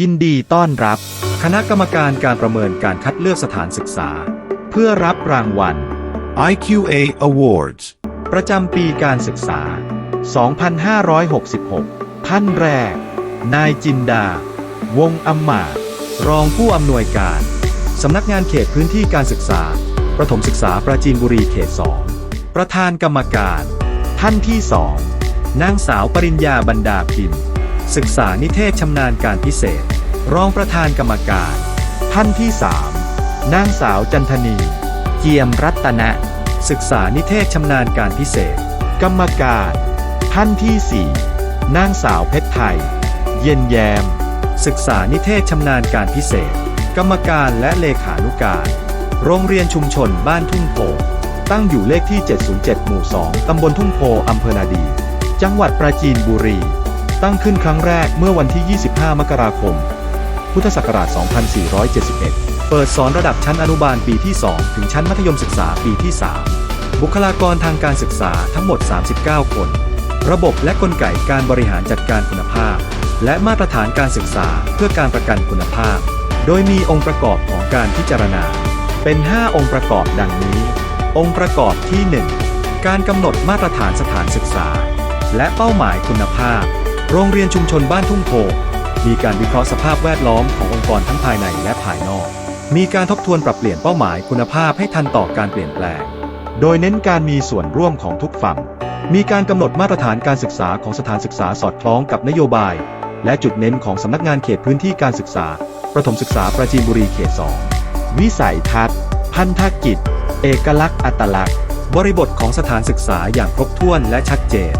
ยินดีต้อนรับ คณะกรรมการการประเมินการคัดเลือกสถานศึกษา เพื่อรับรางวัล IQA Awards ประจำปีการศึกษา 2566 ท่านแรก นายจินดา วงศ์อำมาตย์รองผู้อำนวยการ สำนักงานเขตพื้นที่การศึกษา ประถมศึกษาปราจีนบุรีเขต 2 ประธานกรรมการ ท่านที่2นางสาวปริญญาบรรดาพิมพ์ ศึกษานิเทศชำนาญการพิเศษ รองประธานกรรมการ ท่านที่ 3 นางสาวจันทนี เกียมรัตนะ ศึกษานิเทศชำนาญการพิเศษ กรรมการ ท่านที่ 4 นางสาวเพชรไทย เย็นแยม ศึกษานิเทศชำนาญการพิเศษ กรรมการและเลขานุการ โรงเรียนชุมชนบ้านทุ่งโพ ตั้งอยู่เลขที่ 707 หมู่ 2 ตำบลทุ่งโพ อำเภอนาดี จังหวัดปราจีนบุรี ตั้งขึ้นครั้งแรกเมื่อวันที่ 25 มกราคม พุทธศักราช 2471 เปิดสอนระดับชั้นอนุบาลปีที่ 2 ถึงชั้นมัธยมศึกษาปีที่ 3 บุคลากรทางการศึกษาทั้งหมด 39 คน ระบบและกลไกการบริหารจัดการคุณภาพ และมาตรฐานการศึกษาเพื่อการประกันคุณภาพ โดยมีองค์ประกอบของการพิจารณา เป็น 5 องค์ประกอบดังนี้ องค์ประกอบที่ 1 การกำหนดมาตรฐานสถานศึกษา และเป้าหมายคุณภาพ โรงเรียนชุมชนบ้านทุ่งโพ มีการวิเคราะห์สภาพแวดล้อมขององค์กรทั้งภายในและภายนอก มีการทบทวนปรับเปลี่ยนเป้าหมายคุณภาพให้ทันต่อการเปลี่ยนแปลง โดยเน้นการมีส่วนร่วมของทุกฝั่ง มีการกำหนดมาตรฐานการศึกษาของสถานศึกษาสอดคล้องกับนโยบาย และจุดเน้นของสำนักงานเขตพื้นที่การศึกษา ประถมศึกษาประจีนบุรีเขต 2 วิสัยทัศน์ พันธกิจ เอกลักษณ์อัตลักษณ์ บริบทของสถานศึกษาอย่างครบถ้วนและชัดเจน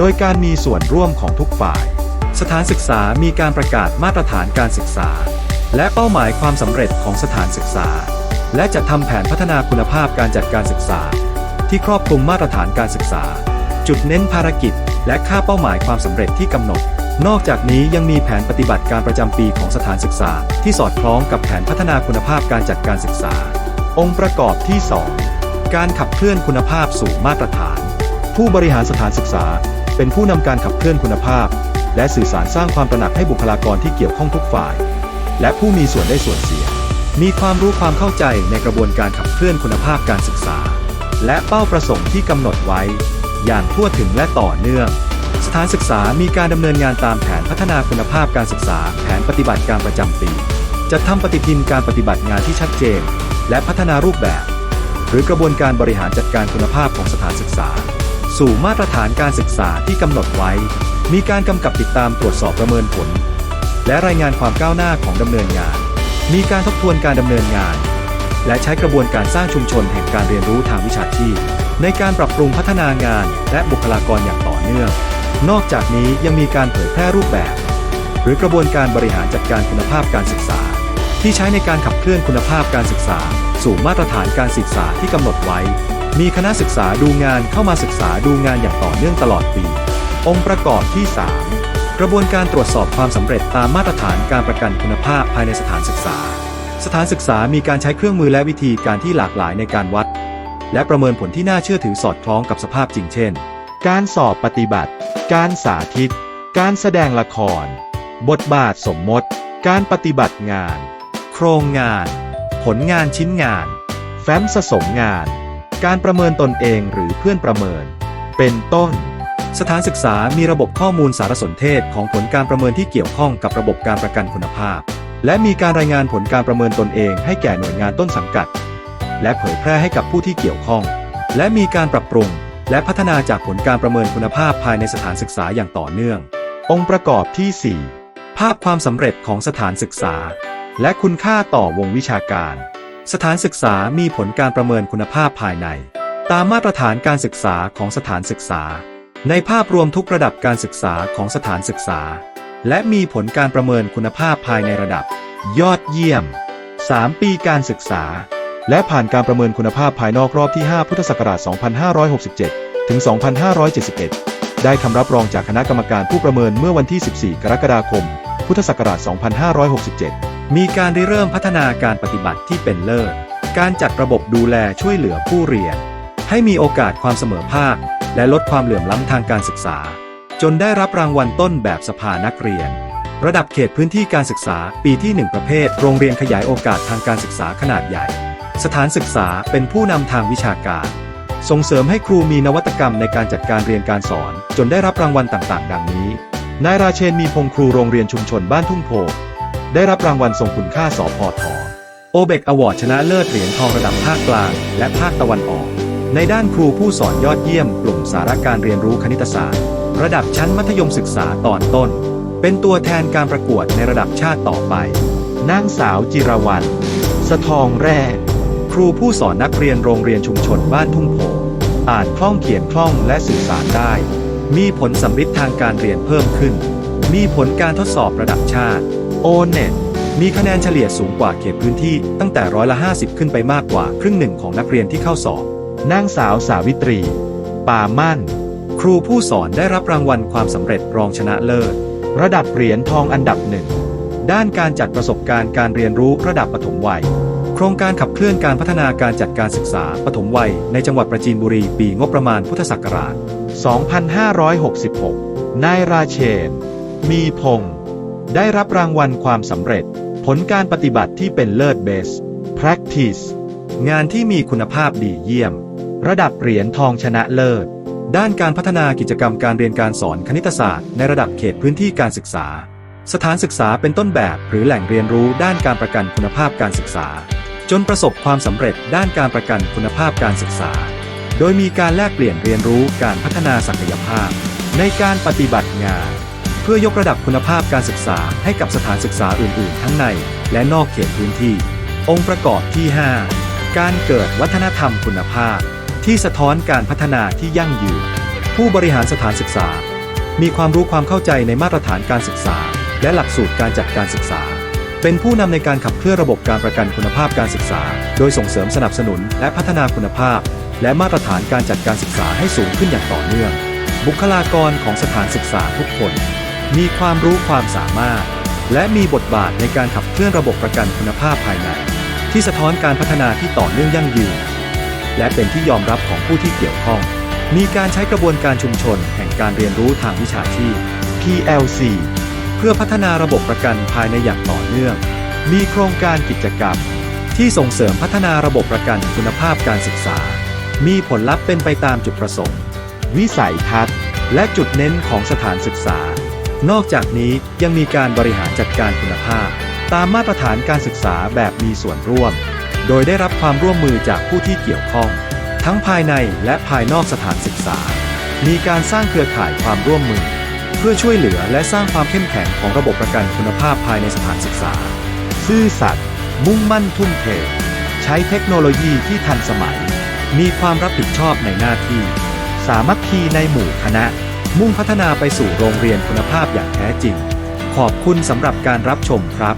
โดยการมีส่วนร่วมของทุกฝ่าย สถานศึกษามีการประกาศมาตรฐานการศึกษา และเป้าหมายความสำเร็จของสถานศึกษา และจัดทำแผนพัฒนาคุณภาพการจัดการศึกษา ที่ครอบคลุมมาตรฐานการศึกษา จุดเน้นภารกิจ และค่าเป้าหมายความสำเร็จที่กำหนด นอกจากนี้ยังมีแผนปฏิบัติการประจำปีของสถานศึกษา ที่สอดคล้องกับแผนพัฒนาคุณภาพการจัดการศึกษา องค์ประกอบที่ 2 การขับเคลื่อนคุณภาพสู่มาตรฐาน ผู้บริหารสถานศึกษา เป็นผู้นำการขับเคลื่อนคุณภาพ และสื่อสารสร้างความตระหนักให้บุคลากรที่เกี่ยวข้องทุกฝ่าย และผู้มีส่วนได้ส่วนเสีย มีความรู้ความเข้าใจในกระบวนการขับเคลื่อนคุณภาพการศึกษา และเป้าประสงค์ที่กำหนดไว้ อย่างทั่วถึงและต่อเนื่อง สถานศึกษามีการดำเนินงานตามแผนพัฒนาคุณภาพการศึกษา แผนปฏิบัติการประจำปีจะทำปฏิทินการปฏิบัติงานที่ชัดเจน และพัฒนารูปแบบ หรือกระบวนการบริหารจัดการคุณภาพของสถานศึกษา สู่มาตรฐานการศึกษาที่กำหนดไว้ มีการกำกับติดตามตรวจสอบประเมินผล และรายงานความก้าวหน้าของดำเนินงาน มีการทบทวนการดำเนินงาน และใช้กระบวนการสร้างชุมชนแห่งการเรียนรู้ทางวิชาชีพ ในการปรับปรุงพัฒนางาน และบุคลากรอย่างต่อเนื่อง นอกจากนี้ยังมีการเผยแพร่รูปแบบ หรือกระบวนการบริหารจัดการคุณภาพการศึกษา ที่ใช้ในการขับเคลื่อนคุณภาพการศึกษา สู่มาตรฐานการศึกษาที่กำหนดไว้ มีคณะศึกษาดูงานเข้ามาศึกษาดูงานอย่างต่อเนื่องตลอดปี องค์ประกอบที่ 3 กระบวนการตรวจสอบความสำเร็จตามมาตรฐานการประกันคุณภาพภายในสถานศึกษา สถานศึกษามีการใช้เครื่องมือและวิธีการที่หลากหลายในการวัด และประเมินผลที่น่าเชื่อถือสอดคล้องกับสภาพจริงเช่น การสอบปฏิบัติ การสาธิต การแสดงละคร บทบาทสมมติ การปฏิบัติงาน โครงงาน ผลงานชิ้นงาน แฟ้มสะสมงาน การประเมินตนเองหรือเพื่อนประเมิน เป็นต้น สถานศึกษามีระบบข้อมูลสารสนเทศของผลการประเมินที่เกี่ยวข้องกับระบบการประกันคุณภาพ และมีการรายงานผลการประเมินตนเองให้แก่หน่วยงานต้นสังกัด และเผยแพร่ให้กับผู้ที่เกี่ยวข้อง และมีการปรับปรุง และพัฒนาจากผลการประเมินคุณภาพภายในสถานศึกษาอย่างต่อเนื่อง องค์ประกอบที่ 4 ภาพความสำเร็จของสถานศึกษา และคุณค่าต่อวงวิชาการ สถานศึกษามีผลการประเมินคุณภาพภายใน ตามมาตรฐานการศึกษาของสถานศึกษา ในภาพรวมทุกระดับการศึกษาของสถานศึกษา และมีผลการประเมินคุณภาพภายในระดับ ยอดเยี่ยม 3 ปีการศึกษา และผ่านการประเมินคุณภาพภายนอกรอบที่ 5 พุทธศักราช 2567 ถึง 2571 ได้คำรับรองจากคณะกรรมการผู้ประเมินเมื่อวันที่ 14 กรกฎาคม พุทธศักราช 2567 มีการริเริ่มพัฒนาการปฏิบัติที่เป็นเลิศ การจัดระบบดูแลช่วยเหลือผู้เรียน ให้มีโอกาสความเสมอภาค และลดความเหลื่อมล้ำทางการศึกษา จนได้รับรางวัลต้นแบบสภานักเรียน ระดับเขตพื้นที่การศึกษาปีที่ 1 ประเภท โรงเรียนขยายโอกาสทางการศึกษาขนาดใหญ่ สถานศึกษาเป็นผู้นำทางวิชาการ ส่งเสริมให้ครูมีนวัตกรรมในการจัดการเรียนการสอน จนได้รับรางวัลต่างๆ ดังนี้ นายราเชนมีพงครูโรงเรียนชุมชนบ้านทุ่งโพ ได้รับรางวัลทรงคุณค่าสพทโอเบกอวอร์ดชนะเลิศเหรียญทองระดับภาคกลาง และภาคตะวันออก ในด้านครูผู้สอนยอดเยี่ยมกลุ่มสาระการเรียนรู้คณิตศาสตร์ ระดับชั้นมัธยมศึกษาตอนต้น เป็นตัวแทนการประกวดในระดับชาติต่อไปนางสาวจิรวรรณสะทองแร่ครูผู้สอนนักเรียนโรงเรียนชุมชนบ้านทุ่งโพอ่านคล่องเขียนคล่องและสื่อสารได้ มีผลสำฤทธิ์ทางการเรียนเพิ่มขึ้น มีผลการทดสอบระดับชาติ โอเน็ตมีคะแนนเฉลี่ยสูงกว่าเขตพื้นที่ตั้งแต่ร้อยละ 50 ขึ้นไปมากกว่าครึ่งหนึ่งของนักเรียนที่เข้าสอบ นางสาวสาวิตรีป่ามั่น ครูผู้สอนได้รับรางวัลความสำเร็จรองชนะเลิศ ระดับเหรียญทองอันดับหนึ่ง ด้านการจัดประสบการณ์การเรียนรู้ระดับปฐมวัย โครงการขับเคลื่อนการพัฒนาการจัดการศึกษาปฐมวัย ในจังหวัดประจีนบุรีปีงบประมาณพุทธศักราช 2566 นายราเชน มีพงศ์ ได้รับรางวัลความสำเร็จ ผลการปฏิบัติที่เป็นเลิศ Best Practice งานที่มีคุณภาพดีเยี่ยม ระดับเหรียญทองชนะเลิศ ด้านการพัฒนากิจกรรมการเรียนการสอนคณิตศาสตร์ ในระดับเขตพื้นที่การศึกษา สถานศึกษาเป็นต้นแบบหรือแหล่งเรียนรู้ด้านการประกันคุณภาพการศึกษา จนประสบความสำเร็จด้านการประกันคุณภาพการศึกษา โดยมีการแลกเปลี่ยนเรียนรู้การพัฒนาศักยภาพ ในการปฏิบัติงาน พื่อยกระดับคุณภาพการศึกษาให้กับสถานศึกษาอื่น ๆ ทั้งใน และนอกเขตพื้นที่ องค์ประกอบที่ 5 การเกิดวัฒนธรรมคุณภาพ ที่สะท้อนการพัฒนาที่ยั่งยืน ผู้บริหารสถานศึกษา มีความรู้ความเข้าใจในมาตรฐานการศึกษา และหลักสูตรการจัดการศึกษา เป็นผู้นำในการขับเคลื่อนระบบการประกันคุณภาพการศึกษา โดยส่งเสริมสนับสนุน และพัฒนาคุณภาพ และมาตรฐานการจัดการศึกษาให้สูงขึ้นอย่างต่อเนื่องบุคลากรของสถานศึกษาทุกคน มีความรู้ความสามารถ และมีบทบาทในการขับเคลื่อนระบบประกันคุณภาพภายใน ที่สะท้อนการพัฒนาที่ต่อเนื่องยั่งยืน และเป็นที่ยอมรับของผู้ที่เกี่ยวข้อง มีการใช้กระบวนการชุมชนแห่งการเรียนรู้ทางวิชาชีพ PLC เพื่อพัฒนาระบบประกันภายในอย่างต่อเนื่อง มีโครงการกิจกรรม ที่ส่งเสริมพัฒนาระบบประกันคุณภาพการศึกษา มีผลลัพธ์เป็นไปตามจุดประสงค์ วิสัยทัศน์ และจุดเน้นของสถานศึกษา นอกจากนี้ยังมีการบริหารจัดการคุณภาพ ตามมาตรฐานการศึกษาแบบมีส่วนร่วม โดยได้รับความร่วมมือจากผู้ที่เกี่ยวข้อง ทั้งภายในและภายนอกสถานศึกษา มีการสร้างเครือข่ายความร่วมมือ เพื่อช่วยเหลือและสร้างความเข้มแข็งของระบบประกันคุณภาพภายในสถานศึกษา ซื่อสัตย์มุ่งมั่นทุ่มเท ใช้เทคโนโลยีที่ทันสมัย มีความรับผิดชอบในหน้าที่ สามัคคีในหมู่คณะ มุ่งพัฒนาไปสู่โรงเรียนคุณภาพอย่างแท้จริง ขอบคุณสำหรับการรับชมครับ